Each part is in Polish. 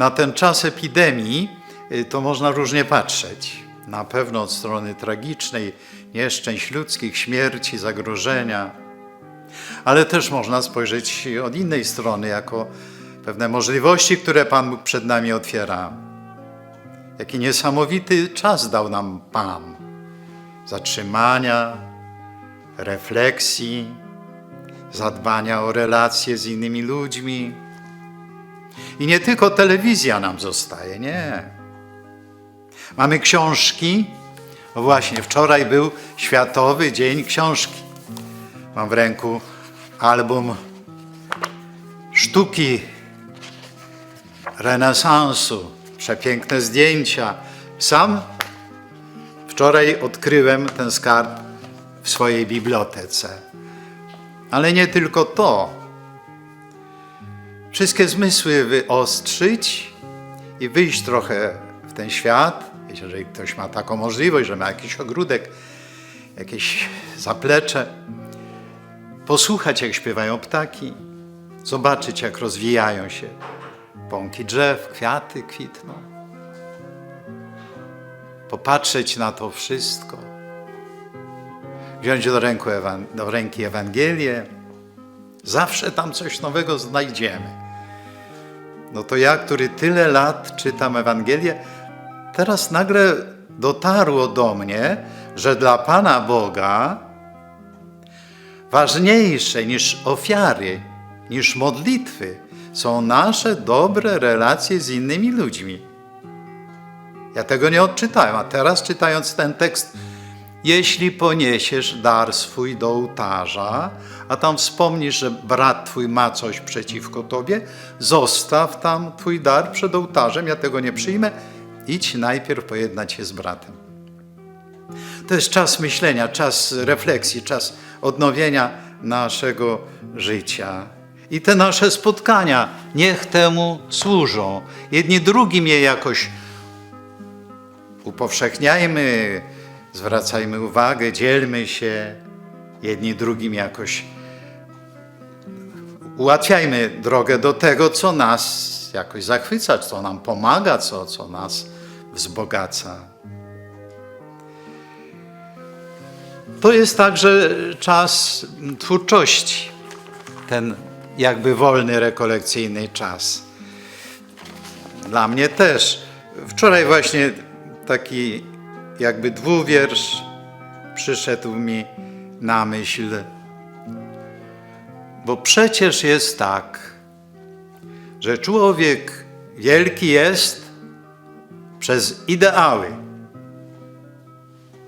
Na ten czas epidemii y, to można różnie patrzeć. Na pewno od strony tragicznej, nieszczęść ludzkich, śmierci, zagrożenia, ale też można spojrzeć od innej strony, jako pewne możliwości, które Pan Bóg przed nami otwiera. Jaki niesamowity czas dał nam Pan zatrzymania, refleksji, zadbania o relacje z innymi ludźmi. I nie tylko telewizja nam zostaje, nie. Mamy książki. Właśnie, wczoraj był Światowy Dzień Książki. Mam w ręku album sztuki renesansu, przepiękne zdjęcia. Sam wczoraj odkryłem ten skarb w swojej bibliotece. Ale nie tylko to. Wszystkie zmysły wyostrzyć i wyjść trochę w ten świat. Jeżeli ktoś ma taką możliwość, że ma jakiś ogródek, jakieś zaplecze, posłuchać, jak śpiewają ptaki, zobaczyć, jak rozwijają się pąki drzew, kwiaty kwitną, popatrzeć na to wszystko, wziąć do, ręku, do ręki Ewangelię, zawsze tam coś nowego znajdziemy. No to ja, który tyle lat czytam Ewangelię, teraz nagle dotarło do mnie, że dla Pana Boga ważniejsze niż ofiary, niż modlitwy są nasze dobre relacje z innymi ludźmi. Ja tego nie odczytałem, a teraz czytając ten tekst, jeśli poniesiesz dar swój do ołtarza, a tam wspomnisz, że brat twój ma coś przeciwko tobie, zostaw tam twój dar przed ołtarzem, ja tego nie przyjmę, idź najpierw pojednać się z bratem. To jest czas myślenia, czas refleksji, czas odnowienia naszego życia. I te nasze spotkania niech temu służą. Jedni drugim je jakoś upowszechniajmy, zwracajmy uwagę, dzielmy się, jedni drugim jakoś ułatwiajmy drogę do tego, co nas jakoś zachwyca, co nam pomaga, co, co nas wzbogaca. To jest także czas twórczości, ten jakby wolny, rekolekcyjny czas. Dla mnie też. Wczoraj właśnie taki jakby dwuwiersz przyszedł mi na myśl. Bo przecież jest tak, że człowiek wielki jest przez ideały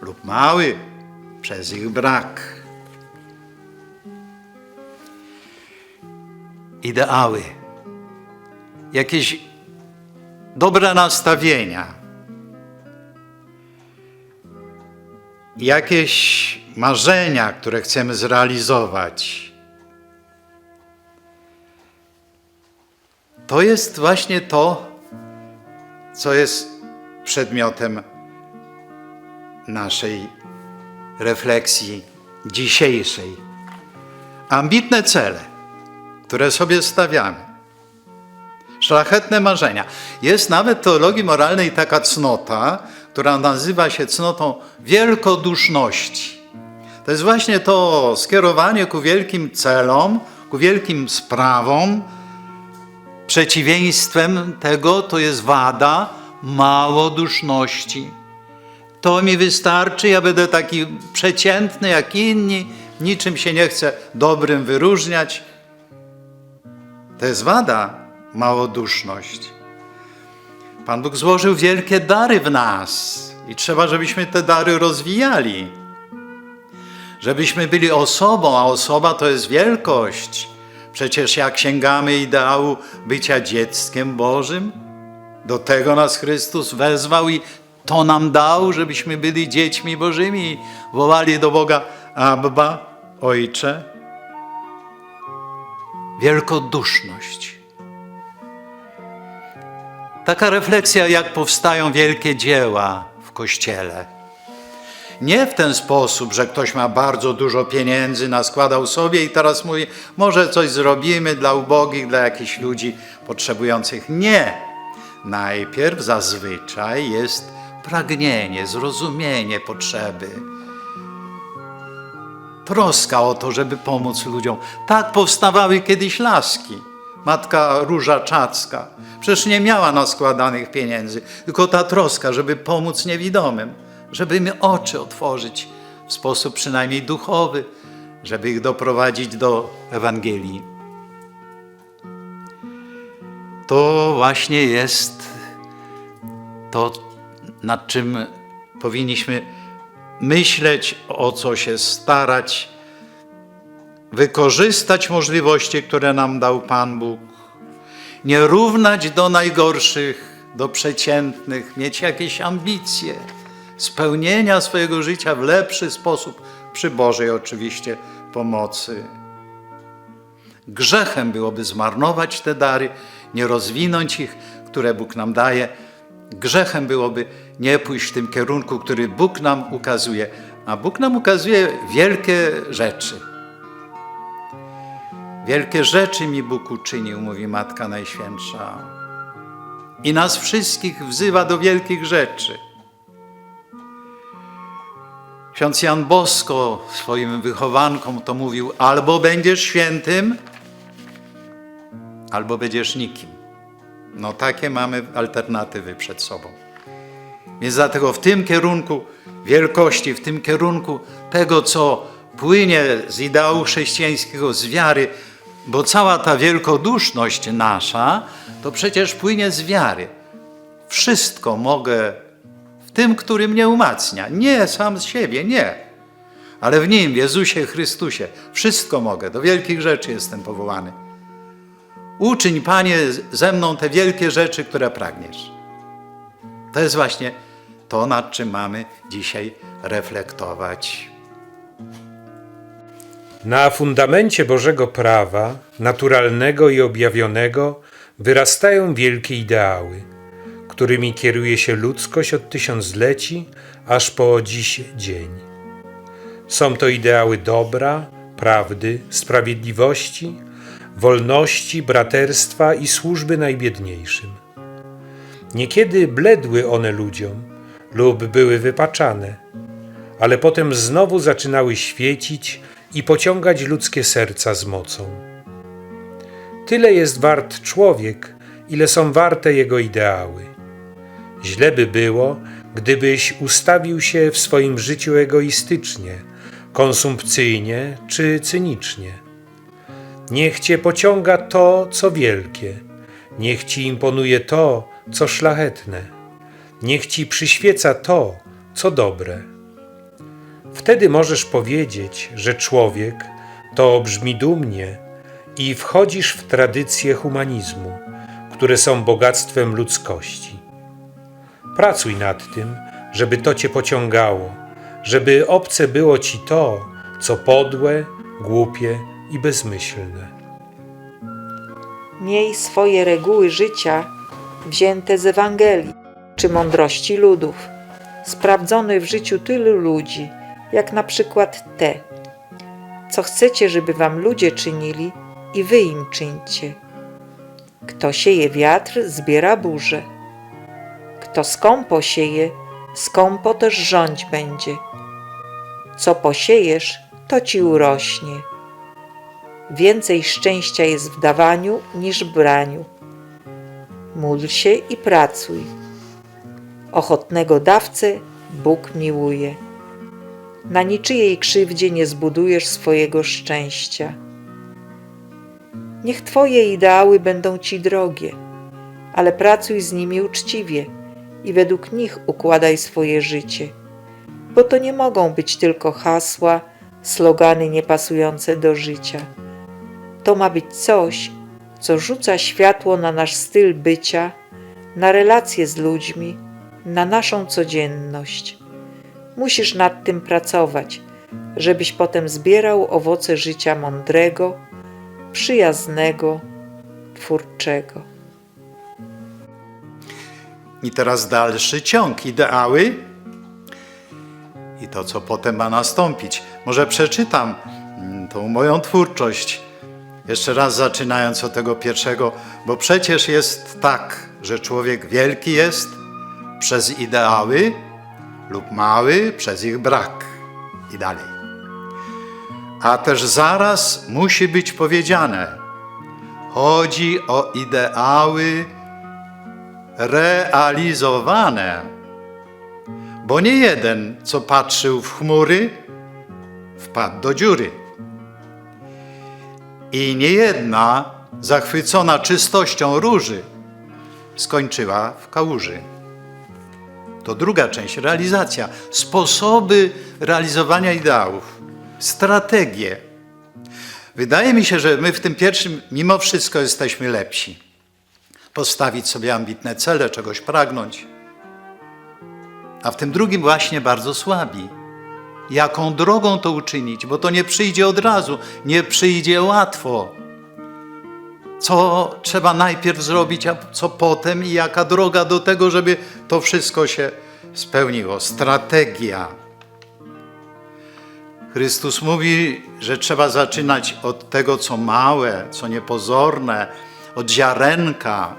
lub mały przez ich brak. Ideały, jakieś dobre nastawienia, jakieś marzenia, które chcemy zrealizować. To jest właśnie to, co jest przedmiotem naszej refleksji dzisiejszej. Ambitne cele, które sobie stawiamy, szlachetne marzenia. Jest nawet w teologii moralnej taka cnota, która nazywa się cnotą wielkoduszności. To jest właśnie to skierowanie ku wielkim celom, ku wielkim sprawom. Przeciwieństwem tego to jest wada małoduszności. To mi wystarczy, ja będę taki przeciętny jak inni, niczym się nie chcę dobrym wyróżniać. To jest wada, małoduszność. Pan Bóg złożył wielkie dary w nas i trzeba, żebyśmy te dary rozwijali. Żebyśmy byli osobą, a osoba to jest wielkość. Przecież jak sięgamy ideału bycia dzieckiem Bożym, do tego nas Chrystus wezwał i to nam dał, żebyśmy byli dziećmi Bożymi. Wołali do Boga Abba, Ojcze. Wielkoduszność. Taka refleksja, jak powstają wielkie dzieła w Kościele. Nie w ten sposób, że ktoś ma bardzo dużo pieniędzy, naskładał sobie i teraz mówi, może coś zrobimy dla ubogich, dla jakichś ludzi potrzebujących. Nie. Najpierw zazwyczaj jest pragnienie, zrozumienie potrzeby. Troska o to, żeby pomóc ludziom. Tak powstawały kiedyś laski. Matka Róża Czacka przecież nie miała naskładanych pieniędzy, tylko ta troska, żeby pomóc niewidomym, żeby im oczy otworzyć w sposób przynajmniej duchowy, żeby ich doprowadzić do Ewangelii. To właśnie jest to, nad czym powinniśmy myśleć, o co się starać, wykorzystać możliwości, które nam dał Pan Bóg, nie równać do najgorszych, do przeciętnych, mieć jakieś ambicje spełnienia swojego życia w lepszy sposób, przy Bożej oczywiście pomocy. Grzechem byłoby zmarnować te dary, nie rozwinąć ich, które Bóg nam daje. Grzechem byłoby nie pójść w tym kierunku, który Bóg nam ukazuje. A Bóg nam ukazuje wielkie rzeczy. Wielkie rzeczy mi Bóg uczynił, mówi Matka Najświętsza. I nas wszystkich wzywa do wielkich rzeczy. Ksiądz Jan Bosko swoim wychowankom to mówił: albo będziesz świętym, albo będziesz nikim. No takie mamy alternatywy przed sobą. Więc dlatego w tym kierunku wielkości, w tym kierunku tego, co płynie z ideału chrześcijańskiego, z wiary, bo cała ta wielkoduszność nasza, to przecież płynie z wiary. Wszystko mogę w tym, który mnie umacnia. Nie sam z siebie, nie. Ale w Nim, Jezusie Chrystusie, wszystko mogę. Do wielkich rzeczy jestem powołany. Uczyń, Panie, ze mną te wielkie rzeczy, które pragniesz. To jest właśnie to, nad czym mamy dzisiaj reflektować. Na fundamencie Bożego prawa, naturalnego i objawionego, wyrastają wielkie ideały, którymi kieruje się ludzkość od tysiącleci aż po dziś dzień. Są to ideały dobra, prawdy, sprawiedliwości, wolności, braterstwa i służby najbiedniejszym. Niekiedy bledły one ludziom lub były wypaczane, ale potem znowu zaczynały świecić i pociągać ludzkie serca z mocą. Tyle jest wart człowiek, ile są warte jego ideały. Źle by było, gdybyś ustawił się w swoim życiu egoistycznie, konsumpcyjnie czy cynicznie. Niech cię pociąga to, co wielkie, niech ci imponuje to, co szlachetne, niech ci przyświeca to, co dobre. Wtedy możesz powiedzieć, że człowiek to brzmi dumnie i wchodzisz w tradycje humanizmu, które są bogactwem ludzkości. Pracuj nad tym, żeby to cię pociągało, żeby obce było ci to, co podłe, głupie i bezmyślne. Miej swoje reguły życia wzięte z Ewangelii czy mądrości ludów, sprawdzone w życiu tylu ludzi, jak na przykład te. Co chcecie, żeby wam ludzie czynili, i wy im czyńcie. Kto sieje wiatr, zbiera burzę. Kto skąpo sieje, skąpo też rządź będzie. Co posiejesz, to ci urośnie. Więcej szczęścia jest w dawaniu niż braniu. Módl się i pracuj. Ochotnego dawcę Bóg miłuje. Na niczyjej krzywdzie nie zbudujesz swojego szczęścia. Niech Twoje ideały będą Ci drogie, ale pracuj z nimi uczciwie i według nich układaj swoje życie, bo to nie mogą być tylko hasła, slogany niepasujące do życia. To ma być coś, co rzuca światło na nasz styl bycia, na relacje z ludźmi, na naszą codzienność. Musisz nad tym pracować, żebyś potem zbierał owoce życia mądrego, przyjaznego, twórczego. I teraz dalszy ciąg, ideały i to, co potem ma nastąpić. Może przeczytam mm, tą moją twórczość. Jeszcze raz zaczynając od tego pierwszego, bo przecież jest tak, że człowiek wielki jest przez ideały lub mały przez ich brak i dalej. A też zaraz musi być powiedziane, chodzi o ideały realizowane, bo nie jeden, co patrzył w chmury, wpadł do dziury. I nie jedna, zachwycona czystością róży, skończyła w kałuży. To druga część, realizacja, sposoby realizowania ideałów, strategie. Wydaje mi się, że my w tym pierwszym mimo wszystko jesteśmy lepsi. Postawić sobie ambitne cele, czegoś pragnąć. A w tym drugim właśnie bardzo słabi. Jaką drogą to uczynić, bo to nie przyjdzie od razu, nie przyjdzie łatwo. Co trzeba najpierw zrobić, a co potem i jaka droga do tego, żeby to wszystko się spełniło. Strategia. Chrystus mówi, że trzeba zaczynać od tego, co małe, co niepozorne, od ziarenka.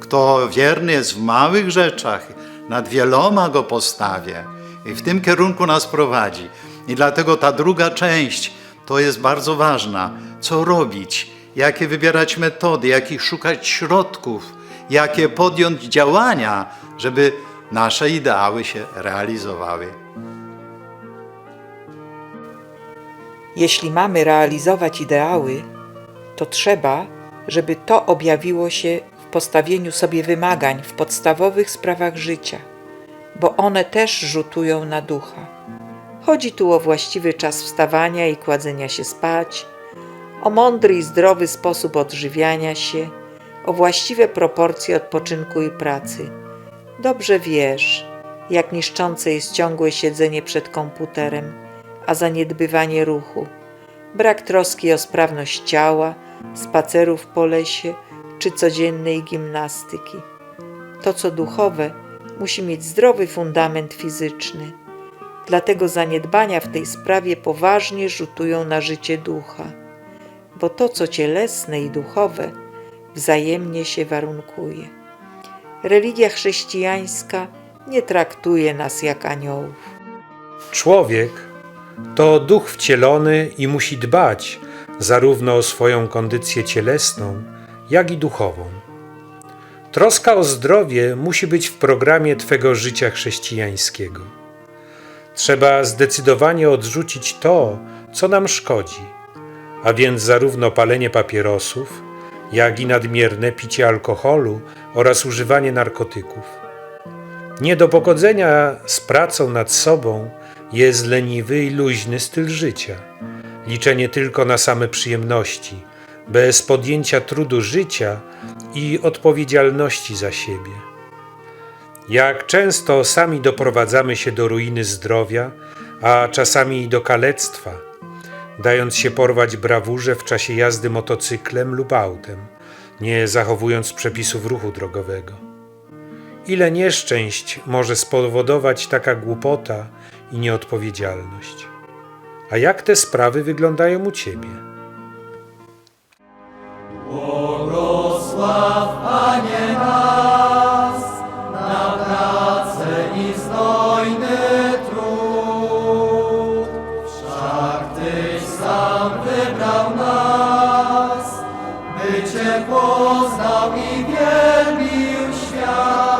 Kto wierny jest w małych rzeczach, nad wieloma go postawię. I w tym kierunku nas prowadzi. I dlatego ta druga część to jest bardzo ważna. Co robić? Jakie wybierać metody? Jakich szukać środków? Jakie podjąć działania, żeby nasze ideały się realizowały? Jeśli mamy realizować ideały, to trzeba, żeby to objawiło się w postawieniu sobie wymagań w podstawowych sprawach życia, bo one też rzutują na ducha. Chodzi tu o właściwy czas wstawania i kładzenia się spać, o mądry i zdrowy sposób odżywiania się, o właściwe proporcje odpoczynku i pracy. Dobrze wiesz, jak niszczące jest ciągłe siedzenie przed komputerem, a zaniedbywanie ruchu, brak troski o sprawność ciała, spacerów po lesie czy codziennej gimnastyki. To, co duchowe, musi mieć zdrowy fundament fizyczny. Dlatego zaniedbania w tej sprawie poważnie rzutują na życie ducha, bo to, co cielesne i duchowe, wzajemnie się warunkuje. Religia chrześcijańska nie traktuje nas jak aniołów. Człowiek to duch wcielony i musi dbać zarówno o swoją kondycję cielesną, jak i duchową. Troska o zdrowie musi być w programie Twego życia chrześcijańskiego. Trzeba zdecydowanie odrzucić to, co nam szkodzi, a więc zarówno palenie papierosów, jak i nadmierne picie alkoholu oraz używanie narkotyków. Nie do pogodzenia z pracą nad sobą jest leniwy i luźny styl życia, liczenie tylko na same przyjemności, bez podjęcia trudu życia i odpowiedzialności za siebie. Jak często sami doprowadzamy się do ruiny zdrowia, a czasami do kalectwa, dając się porwać brawurze w czasie jazdy motocyklem lub autem, nie zachowując przepisów ruchu drogowego. Ile nieszczęść może spowodować taka głupota i nieodpowiedzialność? A jak te sprawy wyglądają u ciebie? Radością